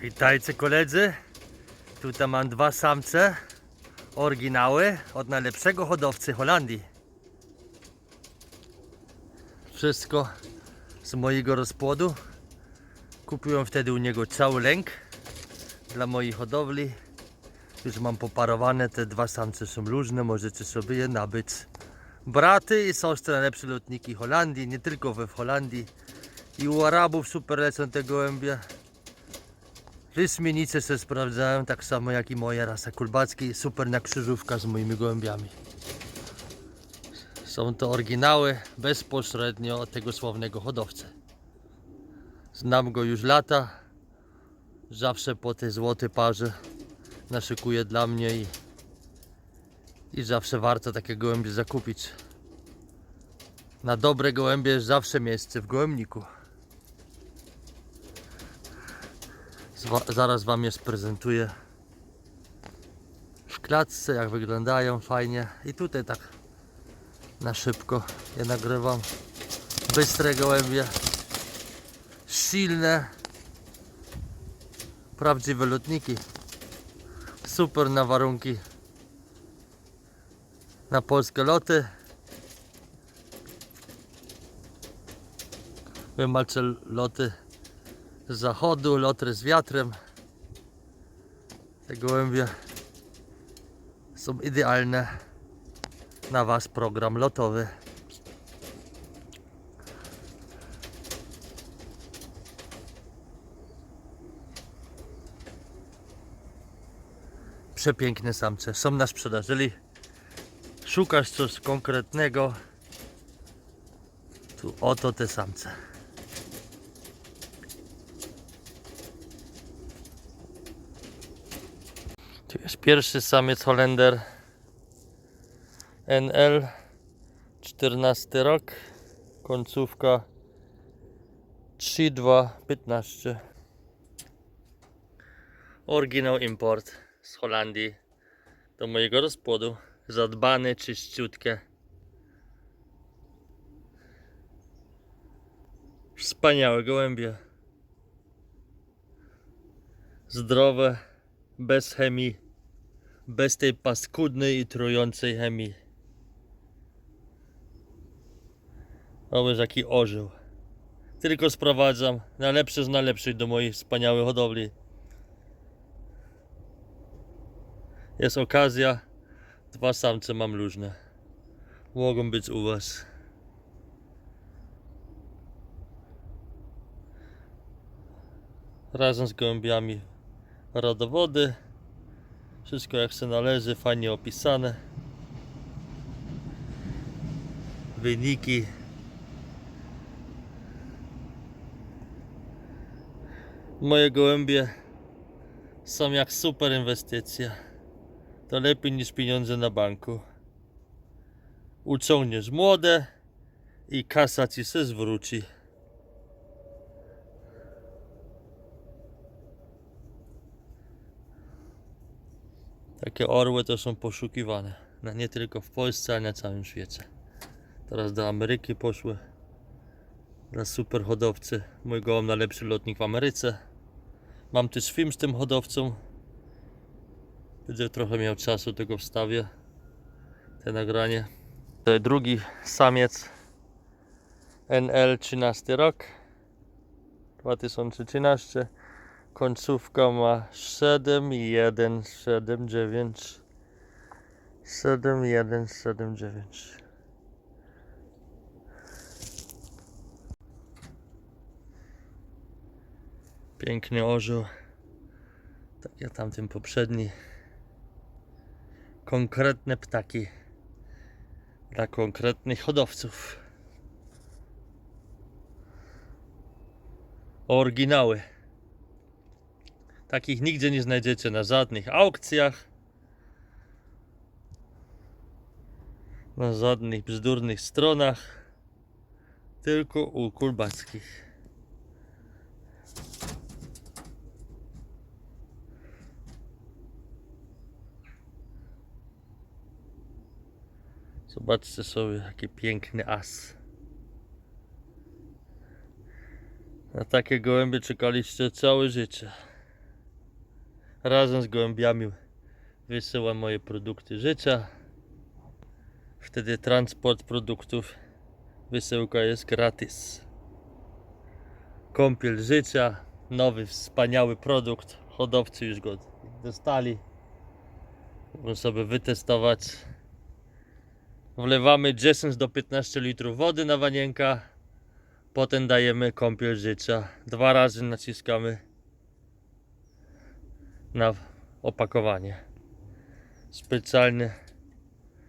Witajcie koledzy. Tutaj mam dwa samce. Oryginały od najlepszego hodowcy Holandii. Wszystko z mojego rozpłodu. Kupiłem wtedy u niego cały lęk dla mojej hodowli. Już mam poparowane, te dwa samce są luźne, możecie sobie je nabyć. Braty i siostry najlepsze lotniki Holandii, nie tylko we w Holandii. I u Arabów super lecą te gołębie. Wyśmienicie się sprawdzają, tak samo jak i moja rasa kulbacki. Super na krzyżówka z moimi gołębiami. Są to oryginały bezpośrednio od tego sławnego hodowcy. Znam go już lata. Zawsze po tej złotej parze naszykuje dla mnie i, i zawsze warto takie gołębie zakupić. Na dobre gołębie jest zawsze miejsce w gołębniku. Zwa- zaraz Wam je sprezentuję w klatce, jak wyglądają fajnie. I tutaj tak na szybko je nagrywam. Bystre gołębie, silne, prawdziwe lotniki. Super na warunki, na polskie loty. Wymalczę loty z zachodu, lotry z wiatrem. Te gołębie są idealne na Was program lotowy. Przepiękne samce są na sprzedaż. Jeżeli szukasz coś konkretnego, tu oto te samce. Tu jest pierwszy samiec Holender NL 14 rok końcówka 3215 Oryginał import z Holandii do mojego rozpłodu zadbany, czyściutkie. Wspaniałe gołębie. Zdrowe bez chemii, bez tej paskudnej i trującej chemii. O, jaki orzeł. Tylko sprowadzam najlepsze z najlepszych do mojej wspaniałej hodowli. Jest okazja, dwa samce mam luźne. Mogą być u Was. Razem z gołębiami rodowody. Wszystko jak się należy, fajnie opisane. Wyniki. Moje gołębie są jak super inwestycja. To lepiej niż pieniądze na banku. Uciągniesz młode i kasa ci się zwróci. Takie orły to są poszukiwane. No nie tylko w Polsce, ale na całym świecie. Teraz do Ameryki poszły. Dla super hodowcy. Mój gołąb najlepszy lotnik w Ameryce. Mam też film z tym hodowcą. Będzie trochę miał czasu, tego wstawię. Te nagranie. Drugi samiec. NL 13 rok. 2013 końcówka ma 7179 7179 Piękny orzeł. Tak jak tamten poprzedni. Konkretne ptaki. Dla konkretnych hodowców. Oryginały Takich nigdzie nie znajdziecie na żadnych aukcjach. Na żadnych bzdurnych stronach. Tylko u kulbackich. Zobaczcie sobie, jaki piękny as. Na takie gołębie czekaliście całe życie. Razem z gołębiami wysyłam moje produkty życia. Wtedy transport produktów, wysyłka jest gratis. Kąpiel życia, nowy wspaniały produkt. Hodowcy już go dostali. Mogą sobie wytestować. Wlewamy 10 do 15 litrów wody na wanienka. Potem dajemy kąpiel życia. Dwa razy naciskamy na opakowanie. Specjalnie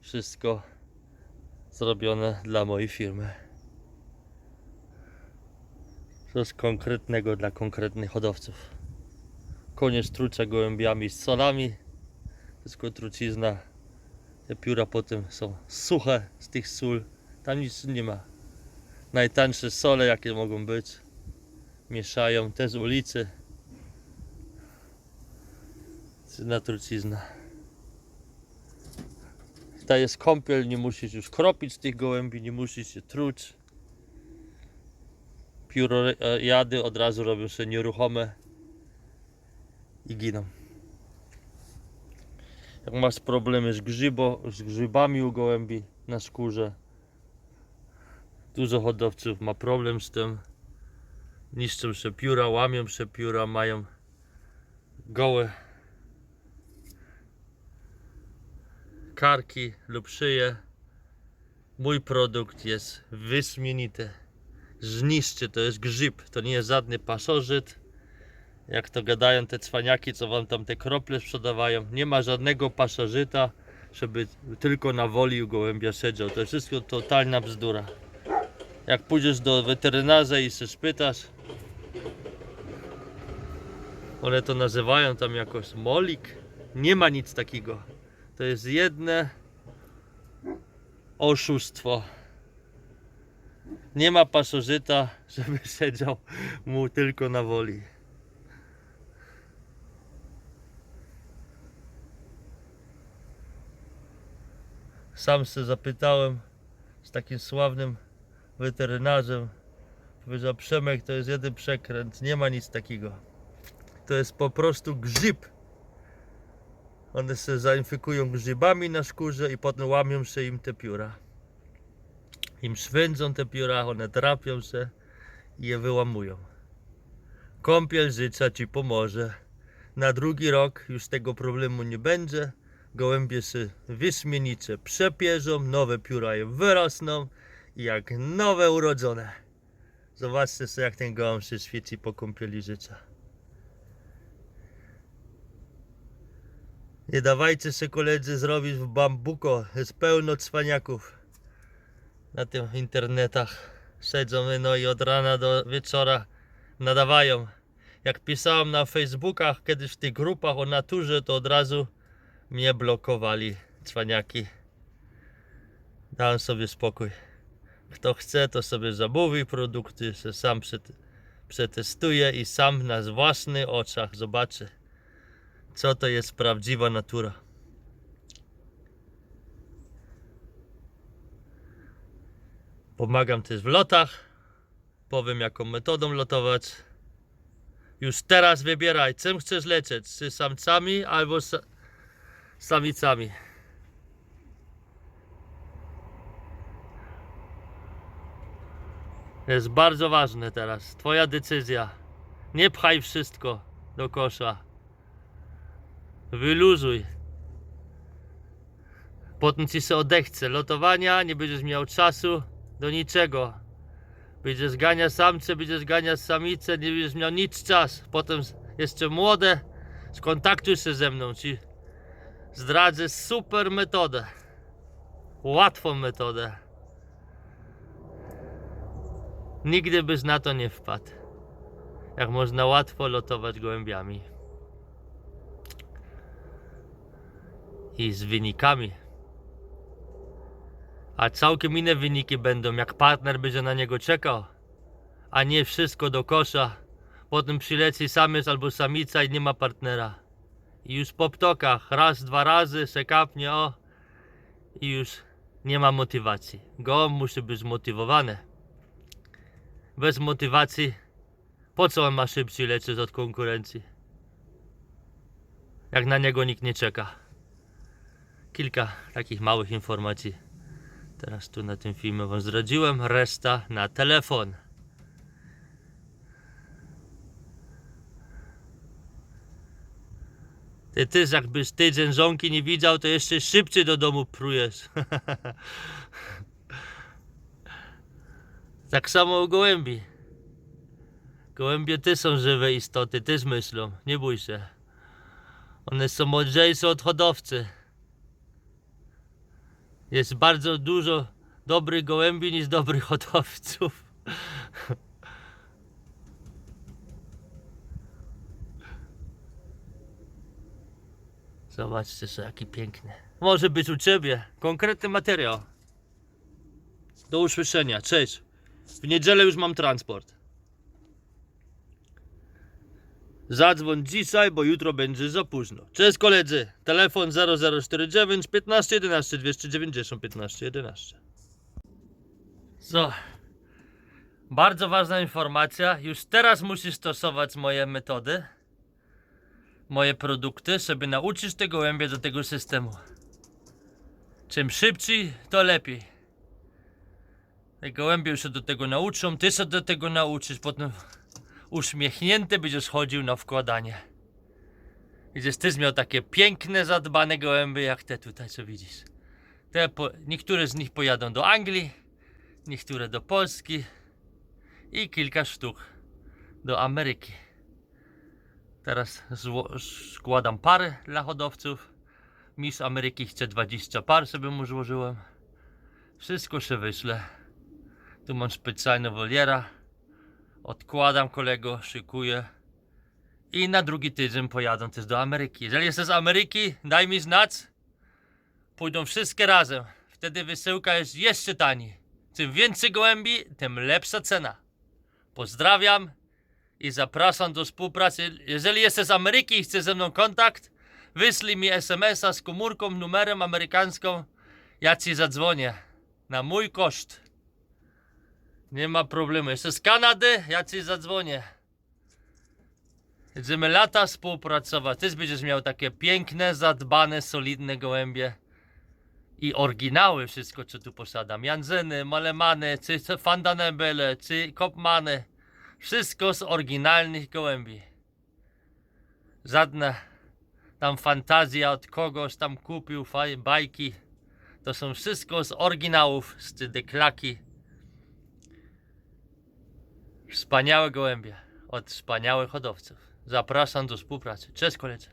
wszystko zrobione dla mojej firmy. Coś konkretnego dla konkretnych hodowców. Koniec trucia gołębiami z solami. Wszystko trucizna. Te pióra potem są suche z tych sól. Tam nic nie ma. Najtańsze sole jakie mogą być. Mieszają te z ulicy. Cyna trucizna. Ta jest kąpiel, nie musisz już kropić tych gołębi, nie musisz się truć. Pióro e, jady od razu robią się nieruchome i giną. Jak masz problemy z, grzybo, z grzybami u gołębi na skórze, dużo hodowców ma problem z tym. Niszczą się pióra, łamią się pióra, mają gołe karki lub szyję. Mój produkt jest wyśmienity. Zniszczy, to jest grzyb, to nie jest żadny pasożyt. Jak to gadają te cwaniaki, co wam tam te krople sprzedawają. Nie ma żadnego pasożyta, żeby tylko na woli u gołębia siedział. To jest wszystko totalna bzdura. Jak pójdziesz do weterynarza i się spytasz, one to nazywają tam jakoś molik. Nie ma nic takiego. To jest jedne oszustwo. Nie ma pasożyta, żeby siedział mu tylko na woli. Sam się zapytałem z takim sławnym weterynarzem. Powiedział Przemek to jest jeden przekręt, nie ma nic takiego. To jest po prostu grzyb. One się zainfekują grzybami na skórze i potem łamią się im te pióra. Im szwędzą te pióra, one trapią się i je wyłamują. Kąpiel życia Ci pomoże. Na drugi rok już tego problemu nie będzie. Gołębie się wyśmienicie przepierzą, nowe pióra im wyrosną i jak nowe urodzone. Zobaczcie sobie jak ten gołąb się świeci po kąpieli życia. Nie dawajcie się koledzy zrobić w bambuko. Jest pełno cwaniaków na tych internetach. Siedzą no i od rana do wieczora nadawają. Jak pisałem na Facebookach kiedyś w tych grupach o naturze, to od razu mnie blokowali cwaniaki. Dałem sobie spokój. Kto chce, to sobie zamówi produkty, sam przet- przetestuje i sam na własnych oczach zobaczy co to jest prawdziwa natura. Pomagam też w lotach. Powiem jaką metodą lotować. Już teraz wybieraj, czym chcesz lecieć. Czy samcami albo sa samicami. Jest bardzo ważne teraz. Twoja decyzja. Nie pchaj wszystko do kosza. Wyluzuj. Potem ci się odechce lotowania, nie będziesz miał czasu do niczego. Będziesz gania samce, będziesz gania samice, nie będziesz miał nic czas. Potem jeszcze młode, skontaktuj się ze mną, ci zdradzę super metodę. Łatwą metodę. Nigdy byś na to nie wpadł. Jak można łatwo lotować gołębiami. I z wynikami. A całkiem inne wyniki będą, jak partner będzie na niego czekał, a nie wszystko do kosza. Potem przyleci samiec albo samica i nie ma partnera. I już po ptokach, raz, dwa razy se kapnie, o, i już nie ma motywacji. Gołąb musi być zmotywowany. Bez motywacji, po co on ma szybciej lecieć od konkurencji? jak na niego nikt nie czeka. Kilka takich małych informacji. Teraz tu na tym filmie wam zdradziłem, reszta na telefon. Ty też jakbyś tydzień żonki nie widział, to jeszcze szybciej do domu prujesz. tak samo u gołębi. Gołębie też są żywe istoty, też myślą, nie bój się. One są mądrzejsze od hodowcy. Jest bardzo dużo dobrych gołębi niż dobrych hodowców. Zobaczcie, co jaki piękny. Może być u ciebie. Konkretny materiał. Do usłyszenia. Cześć. W niedzielę już mam transport. Zadzwoń dzisiaj, bo jutro będzie za późno. Cześć koledzy. Telefon 0049 15 11 290 15 11. Co? Bardzo ważna informacja. Już teraz musisz stosować moje metody, moje produkty, żeby nauczyć te gołębie do tego systemu. Czym szybciej, to lepiej. Te gołębie już się do tego nauczą, ty się do tego nauczysz, potem uśmiechnięty będziesz chodził na wkładanie. Widzisz, ty miał takie piękne, zadbane gołębie, jak te tutaj, co widzisz. Te po, niektóre z nich pojadą do Anglii, niektóre do Polski i kilka sztuk do Ameryki. Teraz zło- składam pary dla hodowców. Miss Ameryki chce 20 par, sobie mu złożyłem. Wszystko się wyślę. Tu mam specjalną woliera. Odkładam kolego, szykuję. I na drugi tydzień pojadą też do Ameryki. Jeżeli jesteś z Ameryki, daj mi znać. Pójdą wszystkie razem. Wtedy wysyłka jest jeszcze taniej. Czym więcej gołębi, tym lepsza cena. Pozdrawiam i zapraszam do współpracy. Jeżeli jesteś z Ameryki i chcesz ze mną kontakt, wyślij mi SMS-a z komórką, numerem amerykańską. Ja ci zadzwonię. Na mój koszt. Nie ma problemu. Jeszcze z Kanady, ja ci zadzwonię. Będziemy lata współpracować. Ty będziesz miał takie piękne, zadbane, solidne gołębie. I oryginały, wszystko co tu posiadam. Janzeny, Malemany, czy Fandanebele, czy Kopmany. Wszystko z oryginalnych gołębi. Żadna tam fantazja od kogoś tam kupił, bajki. To są wszystko z oryginałów, z deklaki. Wspaniałe gołębie od wspaniałych hodowców. Zapraszam do współpracy. Cześć koledzy.